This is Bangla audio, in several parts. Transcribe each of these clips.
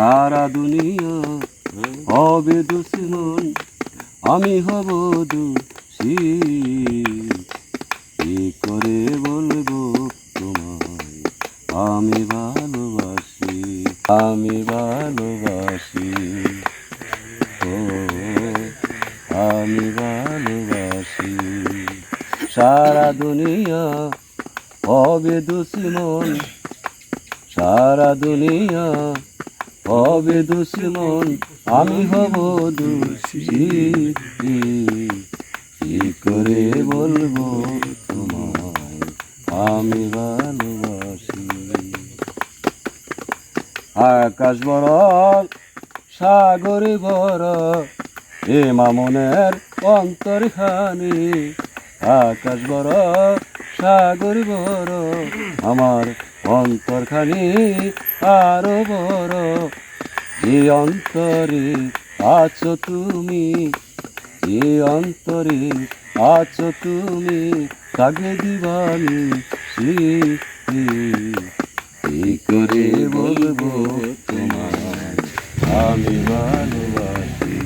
সারা দুনিয়া হবে দুশ্মন, আমি হব দোষী। কি করে বলব তোমায়? আমি ভালোবাসি আমি ভালোবাসি। ও, আমি ভালোবাসি। সারা দুনিয়া হবে দুশ্মন, সারা দুনিয়া হবে দুশ্মন আমি হব দোষী। কি করে বলব তোমায়, আমি ভালোবাসি। আকাশ বড় সাগর বড় এ মামনের অন্তর খানি আকাশ বড় সাগর বড় আমার অন্তর খানি আরও বড়। যে অন্তরে আছো তুমি যে অন্তরে আছো তুমি তাকে দিবানি কি করে বলব তোমার আমি ভালোবাসি।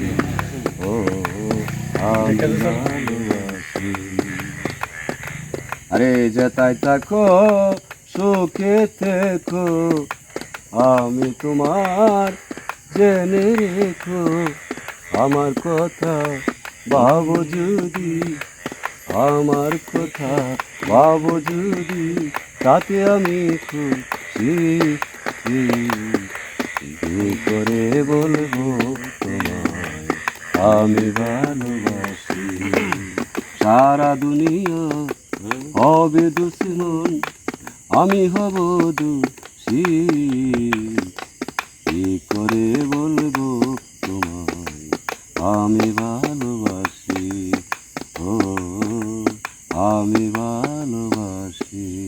ও আমি ভালোবাসি। আরে যেতাই থাকো সুখে থেকো, আমি তোমার জেনে রেখো। আমার কথা ভাবো যদি, আমার কথা ভাবো যদি, তাতে আমি খুশি। করে বলব তোমায়? আমি ভালোবাসি। সারা দুনিয়া হবে দুশ্মন। আমি হব দোষী। কি করে বলব তোমায় আমি ভালোবাসি। ও আমি ভালোবাসি।